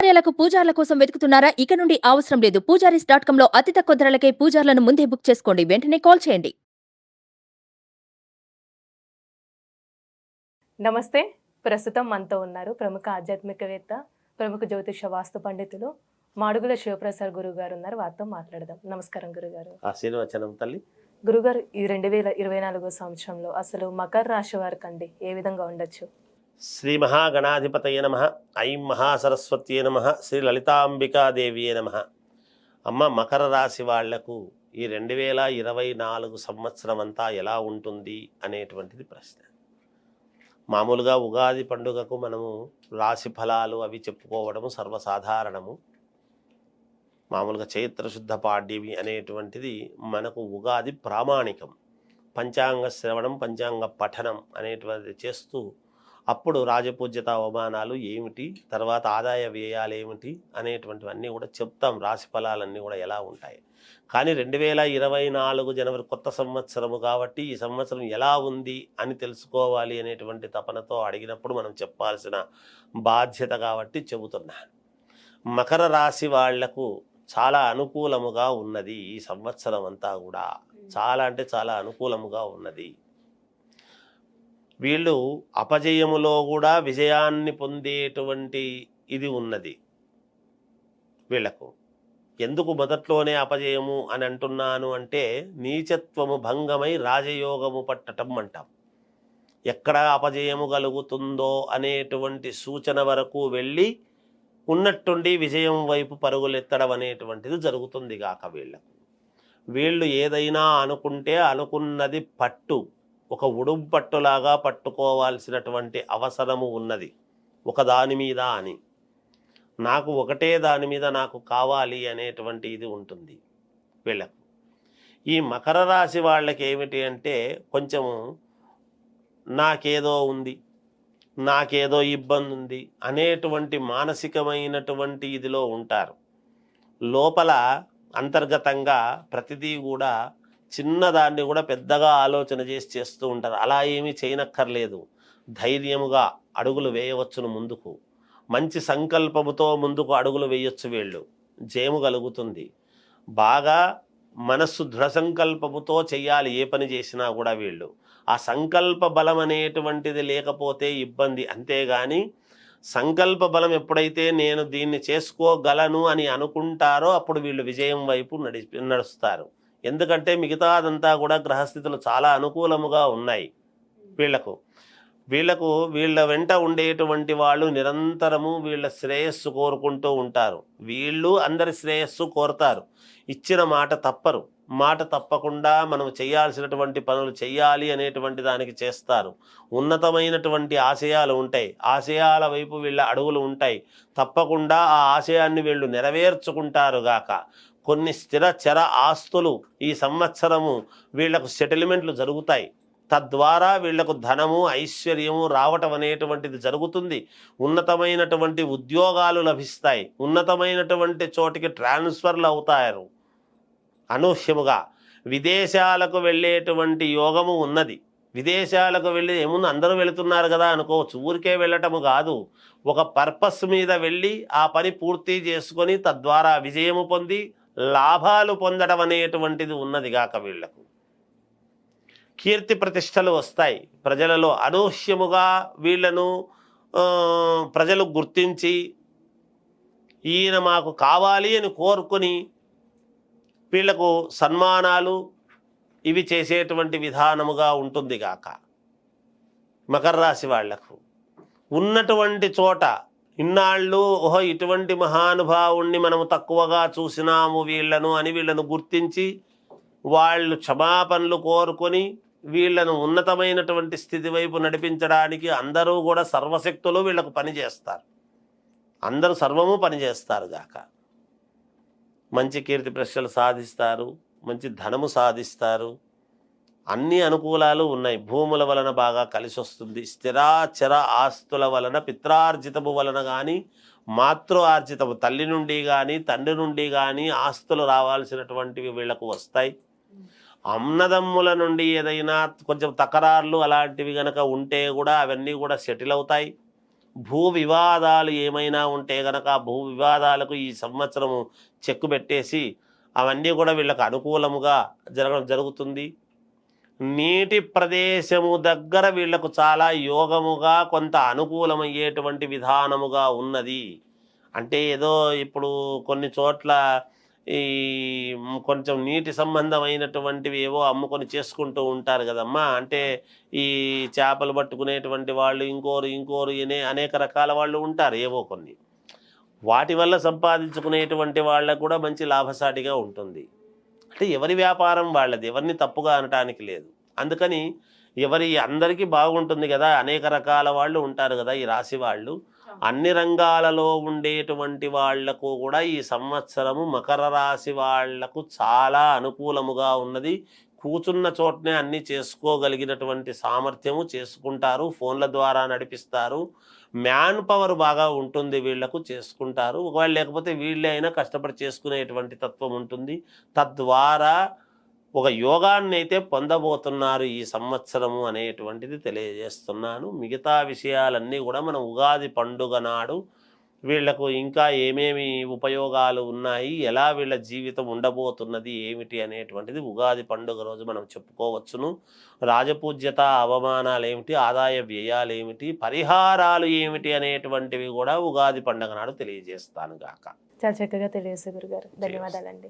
కార్యాలకు పూజార్ల కోసం వెతుకుతున్నారా? ఇక నుండి అవసరం లేదు. పూజారీస్ డాట్ కామ్లో అతి తక్కువ ధరలకే పూజార్లను ముందే బుక్ చేసుకోండి. వెంటనే కాల్ చేయండి. నమస్తే. ప్రస్తుతం మనతో ఉన్నారు ప్రముఖ ఆధ్యాత్మికవేత్త ప్రముఖ జ్యోతిష వాస్తు పండితులు మాడుగుల శివప్రసాద్ గురువు గారు ఉన్నారు. వారితో మాట్లాడదాం. నమస్కారం గురుగారు. ఆశీర్వచనం తల్లి. గురుగారు ఈ రెండు వేల ఇరవై నాలుగో సంవత్సరంలో అసలు మకర రాశి వారికి అండి ఏ విధంగా ఉండొచ్చు? శ్రీ మహాగణాధిపతయ నమ. ఐం మహాసరస్వత్యే నమ. శ్రీ లలితాంబికాదేవియే నమ. అమ్మ మకర రాశి వాళ్ళకు ఈ రెండు వేల ఇరవై నాలుగు సంవత్సరం అంతా ఎలా ఉంటుంది అనేటువంటిది ప్రశ్న. మామూలుగా ఉగాది పండుగకు మనము రాశి ఫలాలు అవి చెప్పుకోవడము సర్వసాధారణము. మామూలుగా చైత్రశుద్ధ పాడ్యమి అనేటువంటిది మనకు ఉగాది ప్రామాణికం. పంచాంగ శ్రవణం పంచాంగ పఠనం అనేటువంటిది చేస్తూ అప్పుడు రాజపూజ్యత అవమానాలు ఏమిటి? తర్వాత ఆదాయ వ్యయాలు ఏమిటి? అనేటువంటివన్నీ కూడా చెప్తాం. రాశి ఫలాలన్నీ కూడా ఎలా ఉంటాయి? కానీ రెండు వేల ఇరవై నాలుగు జనవరి కొత్త సంవత్సరము కాబట్టి ఈ సంవత్సరం ఎలా ఉంది అని తెలుసుకోవాలి అనేటువంటి తపనతో అడిగినప్పుడు మనం చెప్పాల్సిన బాధ్యత కాబట్టి చెబుతున్నాను. మకర రాశి వాళ్ళకు చాలా అనుకూలముగా ఉన్నది ఈ సంవత్సరం అంతా కూడా. చాలా అంటే చాలా అనుకూలముగా ఉన్నది. వీళ్ళు అపజయములో కూడా విజయాన్ని పొందేటువంటి ఇది ఉన్నది వీళ్ళకు ఎందుకు మొదట్లోనే అపజయము అని అంటున్నాను అంటే నీచత్వము భంగమై రాజయోగము పట్టటం అంటాం. ఎక్కడ అపజయము కలుగుతుందో అనేటువంటి సూచన వరకు వెళ్ళి ఉన్నట్టుండి విజయం వైపు పరుగులెత్తడం అనేటువంటిది జరుగుతుంది గాక వీళ్ళకు వీళ్ళు ఏదైనా అనుకుంటే అనుకున్నది పట్టు. ఒక ఉడుం పట్టులాగా పట్టుకోవాల్సినటువంటి అవసరము ఉన్నది. ఒకదాని మీద అని. నాకు ఒకటే దాని మీద నాకు కావాలి అనేటువంటి ఇది ఉంటుంది వీళ్ళకు. ఈ మకర రాశి వాళ్ళకి ఏమిటి అంటే కొంచెము నాకేదో ఉంది నాకేదో ఇబ్బంది ఉంది అనేటువంటి మానసికమైనటువంటి ఇదిలో ఉంటారు. లోపల అంతర్గతంగా ప్రతిదీ కూడా చిన్నదాన్ని కూడా పెద్దగా ఆలోచన చేసి చేస్తూ ఉంటారు అలా ఏమీ చేయనక్కర్లేదు. ధైర్యముగా అడుగులు వేయవచ్చును ముందుకు. మంచి సంకల్పముతో ముందుకు అడుగులు వేయొచ్చు వీళ్ళు. జయము కలుగుతుంది. బాగా మనస్సు దృఢ సంకల్పముతో చేయాలి ఏ పని చేసినా కూడా వీళ్ళు. ఆ సంకల్ప బలం అనేటువంటిది లేకపోతే ఇబ్బంది. అంతేగాని సంకల్ప బలం ఎప్పుడైతే నేను దీన్ని చేసుకోగలను అని అనుకుంటారో అప్పుడు వీళ్ళు విజయం వైపు నడి నడుస్తారు. ఎందుకంటే మిగతాదంతా కూడా గ్రహస్థితులు చాలా అనుకూలముగా ఉన్నాయి వీళ్ళకు. వీళ్ళకు వీళ్ళ వెంట ఉండేటువంటి వాళ్ళు నిరంతరము వీళ్ళ శ్రేయస్సు కోరుకుంటూ ఉంటారు. వీళ్ళు అందరి శ్రేయస్సు కోరుతారు. ఇచ్చిన మాట తప్పరు. మాట తప్పకుండా మనం చేయాల్సినటువంటి పనులు చేయాలి అనేటువంటి దానికి చేస్తారు. ఉన్నతమైనటువంటి ఆశయాలు ఉంటాయి. ఆశయాల వైపు వీళ్ళ అడుగులు ఉంటాయి. తప్పకుండా ఆ ఆశయాన్ని వీళ్ళు నెరవేర్చుకుంటారు గాక. కొన్ని స్థిర చర ఆస్తులు ఈ సంవత్సరము వీళ్ళకు సెటిల్మెంట్లు జరుగుతాయి. తద్వారా వీళ్ళకు ధనము ఐశ్వర్యము రావటం అనేటువంటిది జరుగుతుంది. ఉన్నతమైనటువంటి ఉద్యోగాలు లభిస్తాయి. ఉన్నతమైనటువంటి చోటికి ట్రాన్స్ఫర్లు అవుతారు. అనూహ్యముగా విదేశాలకు వెళ్ళేటువంటి యోగము ఉన్నది. విదేశాలకు వెళ్ళి ఏముంది? అందరూ వెళుతున్నారు కదా అనుకోవచ్చు. ఊరికే వెళ్ళటము కాదు. ఒక పర్పస్ మీద వెళ్ళి ఆ పని పూర్తి చేసుకొని తద్వారా విజయము పొంది లాభాలు పొందడం అనేటువంటిది ఉన్నది గాక వీళ్ళకు. కీర్తి ప్రతిష్టలు వస్తాయి. ప్రజలలో అనూహ్యముగా వీళ్ళను ప్రజలు గుర్తించి ఈయన మాకు కావాలి అని కోరుకుని వీళ్ళకు సన్మానాలు ఇవి చేసేటువంటి విధానముగా ఉంటుంది గాక. మకర రాశి వాళ్ళకు ఉన్నటువంటి చోట ఇన్నాళ్ళు ఓహో ఇటువంటి మహానుభావుణ్ణి మనము తక్కువగా చూసినాము వీళ్ళను అని వీళ్ళను గుర్తించి వాళ్ళు క్షమాపణలు కోరుకొని వీళ్ళను ఉన్నతమైనటువంటి స్థితి వైపు నడిపించడానికి అందరూ కూడా సర్వశక్తులు వీళ్ళకు పనిచేస్తారు అందరూ సర్వము పనిచేస్తారు గాక. మంచి కీర్తి ప్రశ్నలు సాధిస్తారు మంచి ధనము సాధిస్తారు అన్ని అనుకూలాలు ఉన్నాయి. భూముల వలన బాగా కలిసి వస్తుంది స్థిరాచర ఆస్తుల వలన పిత్రార్జితము వలన కానీ మాతృ ఆర్జితము తల్లి నుండి కానీ తండ్రి నుండి కానీ ఆస్తులు రావాల్సినటువంటివి వీళ్ళకు వస్తాయి. అన్నదమ్ముల నుండి ఏదైనా కొంచెం తకరార్లు అలాంటివి గనక ఉంటే కూడా అవన్నీ కూడా సెటిల్ అవుతాయి. భూ వివాదాలు ఏమైనా ఉంటే గనక భూ వివాదాలకు ఈ సంవత్సరము చెక్కు పెట్టేసి అవన్నీ కూడా వీళ్ళకు అనుకూలముగా జరగడం జరుగుతుంది. నీటి ప్రదేశము దగ్గర వీళ్ళకు చాలా యోగముగా కొంత అనుకూలమయ్యేటువంటి విధానముగా ఉన్నది. అంటే ఏదో ఇప్పుడు కొన్ని చోట్ల ఈ కొంచెం నీటి సంబంధమైనటువంటివి ఏవో అమ్ముకొని చేసుకుంటూ ఉంటారు కదమ్మా. అంటే ఈ చేపలు పట్టుకునేటువంటి వాళ్ళు ఇంకోరు ఇంకోరు అనే అనేక రకాల వాళ్ళు ఉంటారు ఏవో కొన్ని. వాటి వల్ల సంపాదించుకునేటువంటి వాళ్ళకు కూడా మంచి లాభసాటిగా ఉంటుంది. అంటే ఎవరి వ్యాపారం వాళ్ళది ఎవరిని తప్పుగా అనటానికి లేదు. అందుకని ఎవరి అందరికీ బాగుంటుంది కదా అనేక రకాల వాళ్ళు ఉంటారు కదా ఈ రాశి వాళ్ళు. అన్ని రంగాలలో ఉండేటువంటి వాళ్ళకు కూడా ఈ సంవత్సరము మకర రాశి వాళ్ళకు చాలా అనుకూలముగా ఉన్నది. కూర్చున్న చోటనే అన్ని చేసుకోగలిగినటువంటి సామర్థ్యము చేసుకుంటారు ఫోన్ల ద్వారా నడిపిస్తారు. మ్యాన్ పవర్ బాగా ఉంటుంది వీళ్ళకు చేసుకుంటారు. ఒకవేళ లేకపోతే వీళ్ళే అయినా కష్టపడి చేసుకునేటువంటి తత్వం ఉంటుంది. తద్వారా ఒక యోగాన్ని అయితే పొందబోతున్నారు ఈ సంవత్సరము అనేటువంటిది తెలియజేస్తున్నాను. మిగతా విషయాలన్నీ కూడా మనం ఉగాది పండుగ నాడు వీళ్ళకు ఇంకా ఏమేమి ఉపయోగాలు ఉన్నాయి? ఎలా వీళ్ళ జీవితం ఉండబోతున్నది? ఏమిటి? అనేటువంటిది ఉగాది పండుగ రోజు మనం చెప్పుకోవచ్చును. రాజపూజ్యత అవమానాలు ఏమిటి? ఆదాయ వ్యయాలు ఏమిటి? పరిహారాలు ఏమిటి? అనేటువంటివి కూడా ఉగాది పండుగ నాడు తెలియజేస్తాను గాక. చాలా చక్కగా తెలియజేశారు గురుగారు. ధన్యవాదాలండి.